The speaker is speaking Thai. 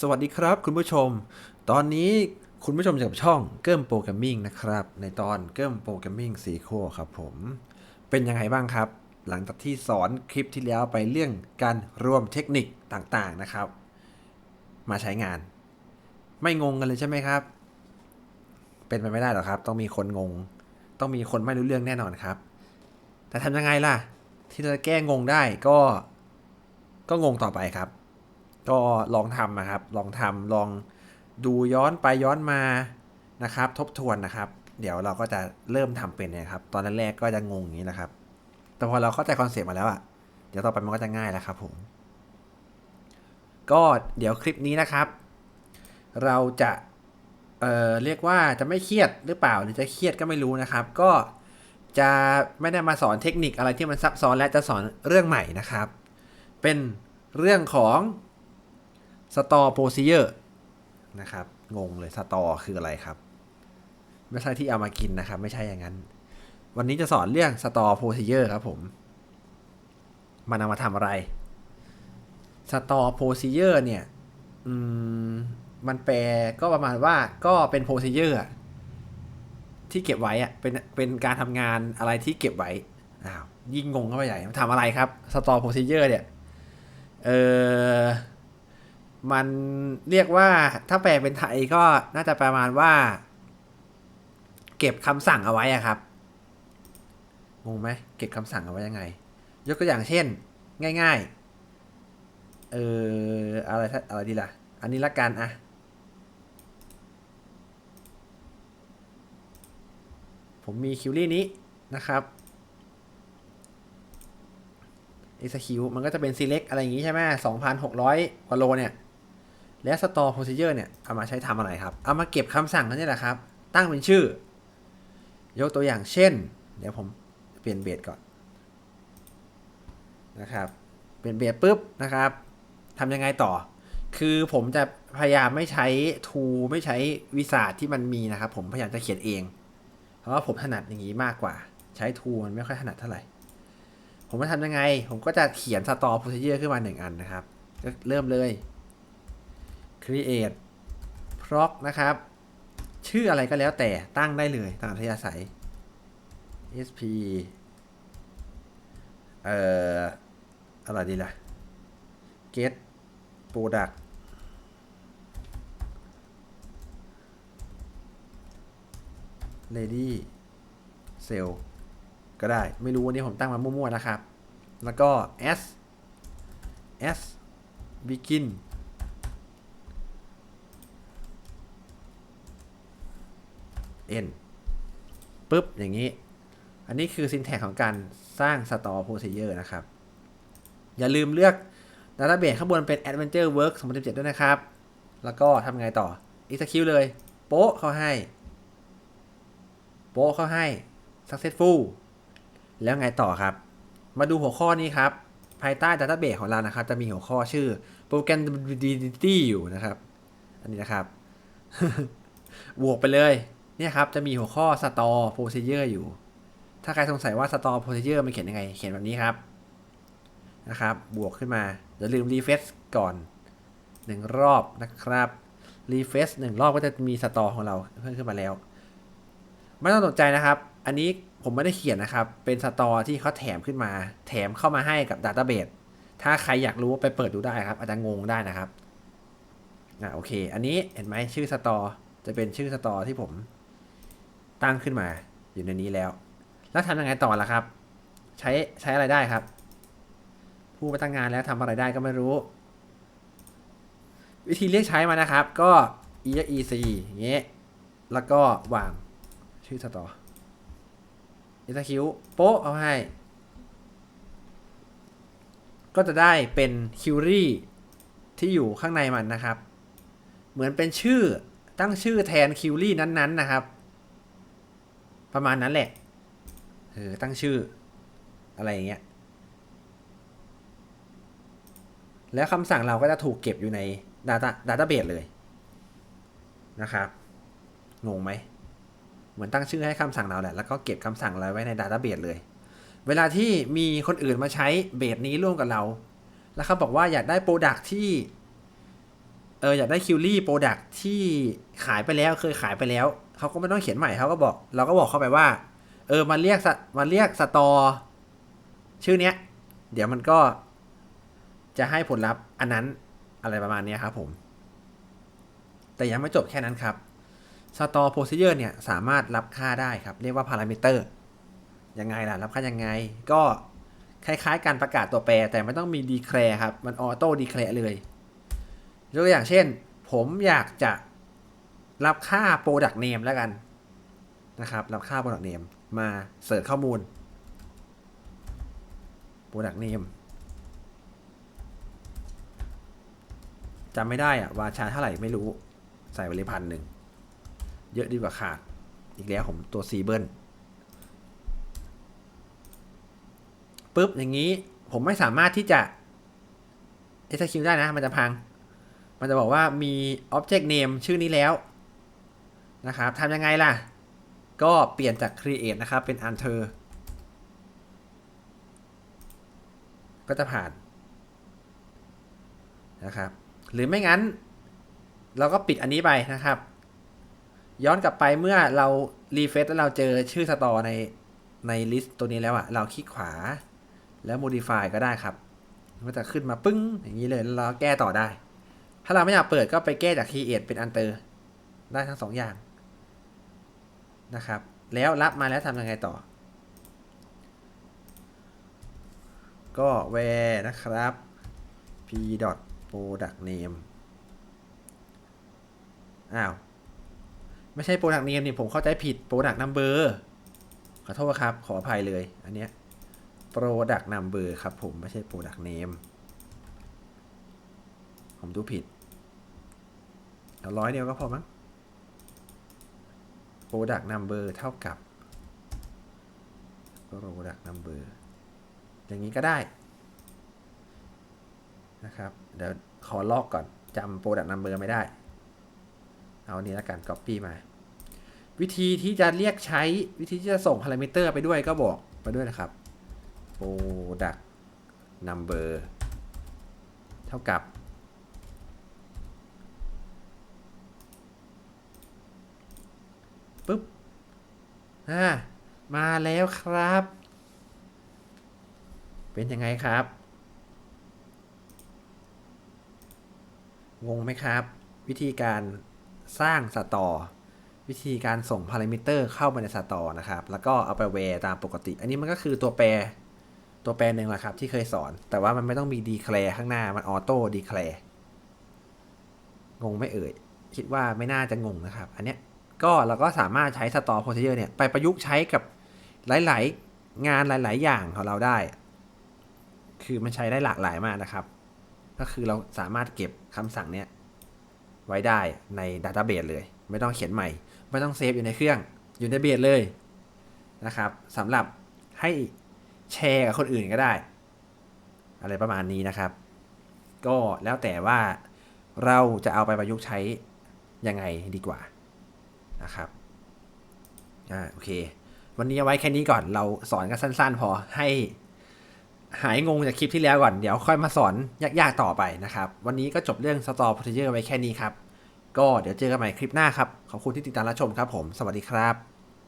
สวัสดีครับคุณผู้ชม ตอนนี้คุณผู้ชมอยู่กับช่องเกิมโปรแกรมมิ่งนะครับ ในตอนเกิมโปรแกรมมิ่งสีโคครับผม เป็นยังไงบ้างครับ หลังจากที่สอนคลิปที่แล้วไปเรื่องการรวมเทคนิคต่างๆนะครับ มาใช้งาน ไม่งงกันเลยใช่ไหมครับ เป็นไปไม่ได้หรอกครับ ต้องมีคนงง ต้องมีคนไม่รู้เรื่องแน่นอนครับ แต่ทำยังไงล่ะ ที่เราจะแก้งงได้ก็ ก็งงต่อไปครับ ก็ลองทำนะครับ ลองทำลองดูย้อนไปย้อนมานะครับ ทบทวนนะครับ เดี๋ยวเราก็จะเริ่มทำเป็นนะครับ ตอนแรกๆก็จะงงอย่างนี้นะครับ แต่พอเราเข้าใจคอนเซปต์มาแล้วอะเดี๋ยวต่อไปมันก็จะง่ายแล้วครับผม ก็เดี๋ยวคลิปนี้นะครับ เราจะเอ่อเรียกว่าจะไม่เครียดหรือเปล่าหรือจะเครียดก็ไม่รู้นะครับ ก็จะไม่ได้มาสอนเทคนิคอะไรที่มันซับซ้อนและจะสอนเรื่องใหม่นะครับ เป็นเรื่องของ store procedure นะครับ งงเลย store คืออะไรครับ ไม่ใช่ที่เอามากินนะครับ ไม่ใช่อย่างนั้น วันนี้จะสอนเรื่อง store procedure ครับผม มันเอามาทำอะไร store procedure เนี่ย อืม มันแปลก็ประมาณว่าก็เป็น procedure อะที่เก็บไว้อะเป็นเป็นการทำงานอะไรที่เก็บไว้อ้าวยิ่งงงเข้าไปใหญ่ทำอะไรครับ store procedure เนี่ย เออ มันเรียกว่าถ้าแปลเป็นไทยก็น่าจะประมาณว่า เก็บคำสั่งเอาไว้อะครับงงไหมเก็บคำสั่งเอาไว้ยังไง ยกตัวอย่างเช่น ง่าย ๆ เอออะไรอะไรดีล่ะ อันนี้ละกันอะผมมีคิวรี่นี้นะครับ execute มันก็จะเป็น select อะไรอย่างงี้ใช่ไหม2,600กว่าโลเนี่ย และ store procedure เนี่ย เอามาใช้ทำอะไรครับ เอามาเก็บคำสั่งนั่นแหละครับ ตั้งเป็นชื่อ ยกตัวอย่างเช่น เดี๋ยวผมเปลี่ยนเบสก่อนนะครับเปลี่ยนเบสปุ๊บนะครับทำยังไงต่อ คือผมจะพยายามไม่ใช้ tool ไม่ใช้วิสาทที่มันมีนะครับ ผมพยายามจะเขียนเอง เพราะว่าผมถนัดอย่างนี้มากกว่า ใช้ tool มันไม่ค่อยถนัดเท่าไหร่ ผมจะทำยังไง ผมก็จะเขียน store procedure ขึ้นมาหนึ่งอันนะครับ ก็เริ่มเลย create proc นะครับ ชื่ออะไรก็แล้วแต่ตั้งได้เลยตามอัธยาศัย sp เอ่ออะไรดีล่ะ get product ready sell ก็ได้ ไม่รู้วันนี้ผมตั้งมามั่วๆนะครับ แล้วก็ s s begin n ปุ๊บ อย่างนี้ อันนี้คือ syntax ของการสร้าง store procedure นะครับ อย่าลืมเลือก database ข้างบนเป็น adventure work 2017 ด้วยนะครับ แล้วก็ทำไงต่อ execute เลย โป๊ะเขาให้ โป๊ะเขาให้ successful แล้วไงต่อครับ มาดูหัวข้อนี้ครับ ภายใต้ database ของเรานะครับ จะมีหัวข้อชื่อ programmability อยู่นะครับ อันนี้นะครับ บวกไปเลย เนี่ยครับจะมีหัวข้อ store procedure อยู่ ถ้าใครสงสัยว่า store procedure มันเขียนยังไง เขียนแบบนี้ครับนะครับ บวกขึ้นมาอย่าลืม refresh ก่อนหนึ่งรอบนะครับ refresh หนึ่งรอบก็จะมี store ของเราเพิ่มขึ้นมาแล้ว ไม่ต้องตกใจนะครับ อันนี้ผมไม่ได้เขียนนะครับ เป็นสตอที่เขาแถมขึ้นมา แถมเข้ามาให้กับ Database ถ้าใครอยากรู้ไปเปิดดูได้ครับ อาจจะงงได้นะครับอ่าโอเค อันนี้เห็นไหมชื่อสตอจะเป็นชื่อสตอที่ผม ตั้งขึ้นมาอยู่ในนี้แล้ว แล้วทำยังไงต่อล่ะครับ ใช้ใช้อะไรได้ครับ ผู้มาตั้งงานแล้วทำอะไรได้ก็ไม่รู้ วิธีเรียกใช้มานะครับ ก็ EEC อย่างเงี้ยแล้วก็วางชื่อสตอ execute โป๊ะเอาให้ ก็จะได้เป็นคิวรี่ที่อยู่ข้างในมันนะครับ เหมือนเป็นชื่อตั้งชื่อแทนคิวรี่นั้นๆนะครับ ประมาณนั้นแหละเออตั้งชื่อ อะไรอย่างเงี้ย แล้วคำสั่งเราก็จะถูกเก็บอยู่ใน Data Database เลยนะครับงงไหม เหมือนตั้งชื่อให้คำสั่งเราแหละ แล้วก็เก็บคำสั่งเราไว้ใน Database เลย เวลาที่มีคนอื่นมาใช้เบสนี้ร่วมกับเรา แล้วเขาบอกว่าอยากได้โปรดักที่เอออยากได้คิวรี่โปรดักที่ขายไปแล้วเคยขายไปแล้ว เขาก็ไม่ต้องเขียนใหม่เขาก็บอก เราก็บอกเข้าไปว่า เออมาเรียกสมาเรียกสตอ ชื่อเนี้ย เดี๋ยวมันก็จะให้ผลลัพธ์อันนั้นอะไรประมาณนี้ครับผม แต่ยังไม่จบแค่นั้นครับ Store Procedure เนี่ยสามารถรับค่าได้ครับ เรียกว่า Parameter ยังไงล่ะ รับค่ายังไง ก็คล้ายๆ การประกาศตัวแปร แต่ไม่ต้องมี declare ครับ มันออโต้ declare เลย ยกตัวอย่างเช่น ผมอยากจะ รับค่า product name แล้วกันนะครับ รับค่า product name มาเสิร์ชข้อมูล product name จำไม่ได้อะว่าชาเท่าไหร่ไม่รู้ใส่ไปเลยพันหนึ่ง เยอะดีกว่าขาด อีกแล้วผมตัวซีเบิลปุ๊บ อย่างนี้ผมไม่สามารถที่จะ execute ได้นะ มันจะพัง มันจะบอกว่ามี object name ชื่อนี้แล้ว นะครับทำยังไงล่ะ ก็เปลี่ยนจาก create นะครับ เป็น enter ก็จะผ่านนะครับ หรือไม่งั้น เราก็ปิดอันนี้ไปนะครับ ย้อนกลับไปเมื่อเรารีเฟซแล้วเราเจอชื่อสตอในในลิสต์ตัวนี้แล้วอะเราคลิกขวาแล้ว modify ก็ได้ครับมันก็จะขึ้นมาปึ้ง อย่างนี้เลยแล้วเราแก้ต่อได้ ถ้าเราไม่อยากเปิดก็ไปแก้จาก create เป็น enter ได้ทั้งสองอย่าง นะครับ แล้วรับมาแล้วทำยังไงต่อ ก็ where นะครับ p product name อ้าว ไม่ใช่ product name นี่ผมเข้าใจผิด product number ขอโทษครับ ขออภัยเลย อันเนี้ย product number ครับผม ไม่ใช่ product name ผมดูผิดเอาร้อยเดียวก็พอมั้ง product number เท่ากับ product number อย่างนี้ก็ได้นะครับ เดี๋ยวขอลอกก่อนจำ product number ไม่ได้ เอาอันนี้แล้วกัน copy มา วิธีที่จะเรียกใช้วิธีที่จะส่ง parameter ไปด้วยก็บอกไปด้วยนะครับ product number เท่ากับ ปึ๊บอ่ามาแล้วครับ เป็นยังไงครับ งงไหมครับ วิธีการสร้างสตอ วิธีการส่งพารามิเตอร์เข้ามาในสตอนะครับ แล้วก็เอาไปแวร์ตามปกติ อันนี้มันก็คือตัวแปรตัวแปรหนึ่งแหละครับ ที่เคยสอน แต่ว่ามันไม่ต้องมี declare ข้างหน้า มันออโต้ declare งงไม่เอ่ย คิดว่าไม่น่าจะงงนะครับ อันเนี้ย ก็เราก็สามารถใช้ store procedure เนี่ยไปประยุกต์ใช้กับหลาย ๆ งานหลาย ๆ อย่างของเราได้ คือมันใช้ได้หลากหลายมากนะครับ ก็คือเราสามารถเก็บคำสั่งเนี้ยไว้ได้ในดัตต้าเบสเลย ไม่ต้องเขียนใหม่ ไม่ต้องเซฟอยู่ในเครื่อง อยู่ในเบสเลยนะครับสำหรับให้แชร์กับคนอื่นก็ได้ อะไรประมาณนี้นะครับ ก็แล้วแต่ว่าเราจะเอาไปประยุกต์ใช้ยังไงดีกว่า นะครับอ่าโอเค วันนี้เอาไว้แค่นี้ก่อนเราสอนกันสั้น ๆ พอให้หายงงจากคลิปที่แล้วก่อน เดี๋ยวค่อยมาสอนยากๆต่อไปนะครับ วันนี้ก็จบเรื่องสตอร์พอเทเยอร์ไว้แค่นี้ครับ ก็เดี๋ยวเจอกันใหม่คลิปหน้าครับ ขอบคุณที่ติดตามรับชมครับผม สวัสดีครับ